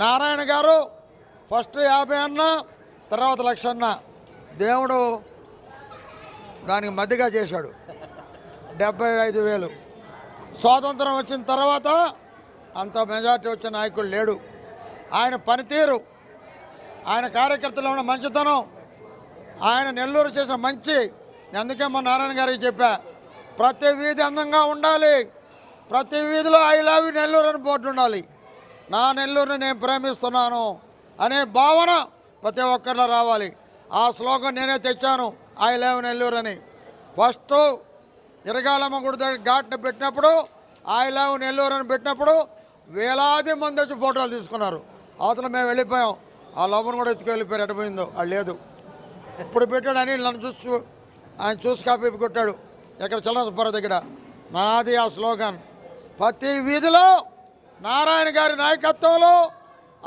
నారాయణ గారు ఫస్ట్ యాభై అన్న తర్వాత లక్ష అన్న. దేవుడు దానికి మధ్యగా చేశాడు. డెబ్బై ఐదు వేలు. స్వాతంత్రం వచ్చిన తర్వాత అంత మెజార్టీ వచ్చిన నాయకుడు లేడు. ఆయన పనితీరు ఆయన కార్యకర్తలు ఉన్న మంచితనం ఆయన నెల్లూరు చేసిన మంచి. అందుకే మా నారాయణ గారికి చెప్పా ప్రతి వీధి అందంగా ఉండాలి. ప్రతి వీధిలో ఐ లవ్ నెల్లూరు అని బోర్డు ఉండాలి. నా నెల్లూరుని నేను ప్రేమిస్తున్నాను అనే భావన ప్రతి ఒక్కరిలో రావాలి. ఆ శ్లోకం నేనే తెచ్చాను. ఐ లవ్ నెల్లూరు అని ఫస్ట్ ఇరగాలమ్మ గుడి దగ్గర ఘాట్ని పెట్టినప్పుడు ఐ లవ్ నెల్లూరు అని పెట్టినప్పుడు వేలాది మంది వచ్చి ఫోటోలు తీసుకున్నారు. అవతల మేము వెళ్ళిపోయాం. ఆ లవ్ను కూడా ఎత్తుకు వెళ్ళిపోయారు. ఎటపోయిందో అది లేదు. ఇప్పుడు పెట్టాడు అని నన్ను చూసి ఆయన చూసి కాపీ కొట్టాడు. ఎక్కడ చల్లన సుబ్బారావు దగ్గర. నాది ఆ స్లోగన్. ప్రతి వీధిలో నారాయణ గారి నాయకత్వంలో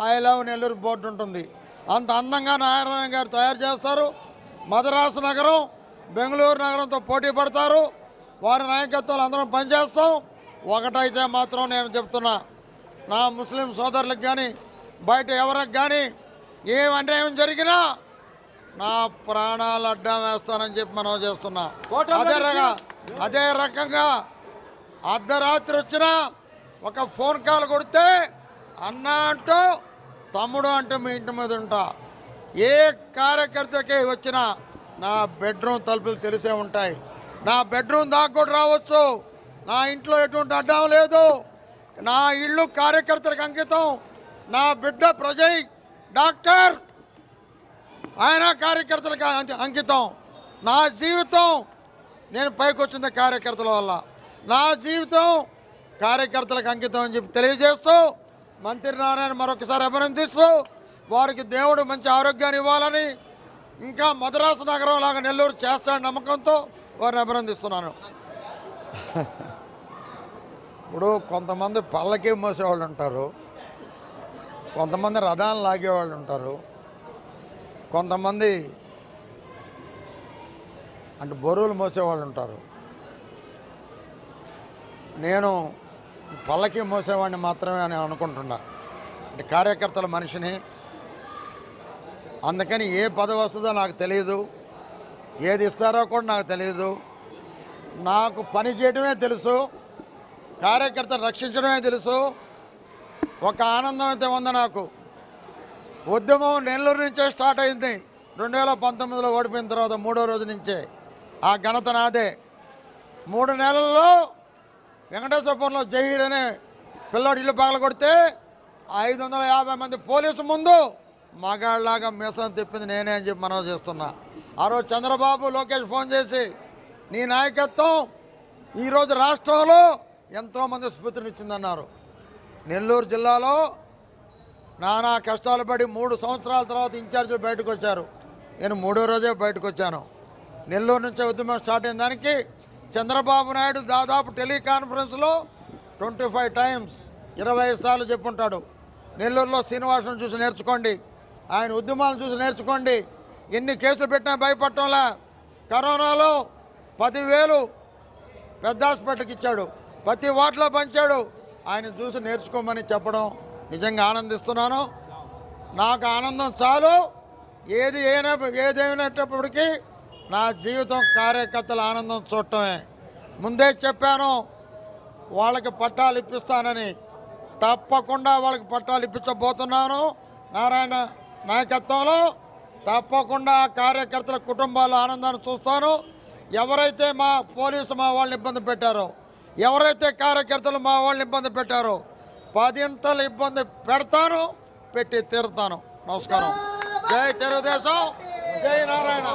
ఐ లవ్ నెల్లూరు బోర్డు ఉంటుంది. అంత అందంగా నారాయణ గారు తయారు చేస్తారు. మద్రాసు నగరం బెంగళూరు నగరంతో పోటీ పడతారు. వారి నాయకత్వంలో అందరం పనిచేస్తాం. ఒకటైతే మాత్రం నేను చెప్తున్నా నా ముస్లిం సోదరులకు కానీ బయట ఎవరికి కానీ ఏం అన్యాయం జరిగినా నా ప్రాణాలు అడ్డం వేస్తానని చెప్పి మనం చేస్తున్నా. అదే రకంగా అదే రకంగా అర్ధరాత్రి వచ్చిన ఒక ఫోన్ కాల్ కొడితే అన్న అంటూ తమ్ముడు అంటూ మీ ఇంటి మీద ఉంటా. ఏ కార్యకర్తకి వచ్చినా నా బెడ్రూమ్ తలుపులు తెలిసే ఉంటాయి. నా బెడ్రూమ్ దాకా కూడా రావచ్చు. నా ఇంట్లో ఎటువంటి అడ్డం లేదు. నా ఇల్లు కార్యకర్తలకు అంకితం. నా బిడ్డ ప్రజయ్ డాక్టర్. ఆయన కార్యకర్తలకు అంకి- అంకితం. నా జీవితం నేను పైకి వచ్చింది కార్యకర్తల వల్ల. నా జీవితం కార్యకర్తలకు అంకితం అని చెప్పి తెలియజేస్తూ మంత్రి నారాయణ మరొకసారి అభినందిస్తూ వారికి దేవుడు మంచి ఆరోగ్యాన్ని ఇవ్వాలని ఇంకా మద్రాసు నగరం లాగా నెల్లూరు చేస్తాడని నమ్మకంతో వారిని అభినందిస్తున్నాను. ఇప్పుడు కొంతమంది పల్లకి మోసేవాళ్ళు ఉంటారు. కొంతమంది రథాలు లాగేవాళ్ళు ఉంటారు. కొంతమంది అంటే బరువులు మోసేవాళ్ళు ఉంటారు. నేను పల్లకి మోసేవాడిని మాత్రమే అని అనుకుంటున్నా. అంటే కార్యకర్తల మనిషిని. అందుకని ఏ పదవి వస్తుందో నాకు తెలియదు ఏది ఇస్తారో కూడా నాకు తెలియదు నాకు పని చేయడమే తెలుసు. కార్యకర్తను రక్షించడమే తెలుసు. ఒక ఆనందం అయితే ఉంది నాకు. ఉద్యమం నెల్లూరు నుంచే స్టార్ట్ అయింది. రెండు వేల పంతొమ్మిదిలో ఓడిపోయిన తర్వాత మూడో రోజు నుంచే. ఆ ఘనత నాదే. మూడు నెలల్లో వెంకటేశ్వరపురంలో జహీర్ అనే పిల్లోడు ఇల్లు పగల కొడితే ఐదు వందల యాభై మంది పోలీసు ముందు మగాళ్ళలాగా మీసం తిప్పింది నేనే అని చెప్పి మనం చేస్తున్నా. ఆ రోజు చంద్రబాబు లోకేష్ ఫోన్ చేసి నీ నాయకత్వం ఈరోజు రాష్ట్రంలో ఎంతోమంది స్ఫూర్తినిచ్చిందన్నారు. నెల్లూరు జిల్లాలో నానా కష్టాలు పడి మూడు సంవత్సరాల తర్వాత ఇన్ఛార్జీలు బయటకు వచ్చారు. నేను మూడో రోజే బయటకు వచ్చాను. నెల్లూరు నుంచే ఉద్యమం స్టార్ట్ అయిన దానికి చంద్రబాబు నాయుడు దాదాపు టెలికాన్ఫరెన్స్లో ట్వంటీ ఫైవ్ టైమ్స్ ఇరవై సార్లు చెప్పుంటాడు. నెల్లూరులో శ్రీనివాసం చూసి నేర్చుకోండి. ఆయన ఉద్యమాలను చూసి నేర్చుకోండి. ఎన్ని కేసులు పెట్టినా భయపడటంలా. కరోనాలో పదివేలు పెద్ద హాస్పిటల్కి ఇచ్చాడు. ప్రతి వార్డులో పంచాడు. ఆయన చూసి నేర్చుకోమని చెప్పడం నిజంగా ఆనందిస్తున్నాను. నాకు ఆనందం చాలు. ఏది ఏనా ఏదేమైనప్పటికీ నా జీవితం కార్యకర్తల ఆనందం చూడటమే. ముందే చెప్పాను వాళ్ళకి పట్టాలు ఇప్పిస్తానని. తప్పకుండా వాళ్ళకి పట్టాలు ఇప్పించబోతున్నాను. నారాయణ నాయకత్వంలో తప్పకుండా కార్యకర్తల కుటుంబాల ఆనందాన్ని చూస్తాను. ఎవరైతే మా పోలీసు మా వాళ్ళని ఇబ్బంది పెట్టారో ఎవరైతే కార్యకర్తలు మా వాళ్ళని ఇబ్బంది పెట్టారో పదింతలు ఇబ్బంది పెడతాను పెట్టి తీరుతాను. నమస్కారం. జై తెలుగుదేశం జై నారాయణ.